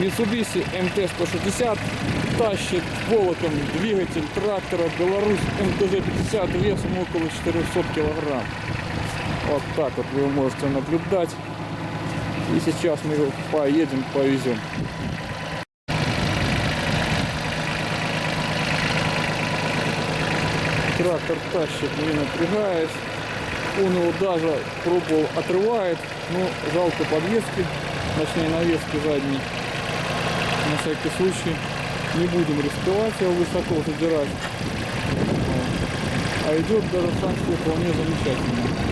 Mitsubishi МТ-160 тащит волоком двигатель трактора Беларусь МТЗ-50 весом около 400 килограмм. Вот так вот вы можете наблюдать. И сейчас мы его поедем, повезем. Трактор тащит, не напрягаясь. Он его даже пробовал отрывает, но жалко подвески, точнее навески задней. На всякий случай не будем рисковать его высоко задирать. А идет даже шанс вполне замечательно.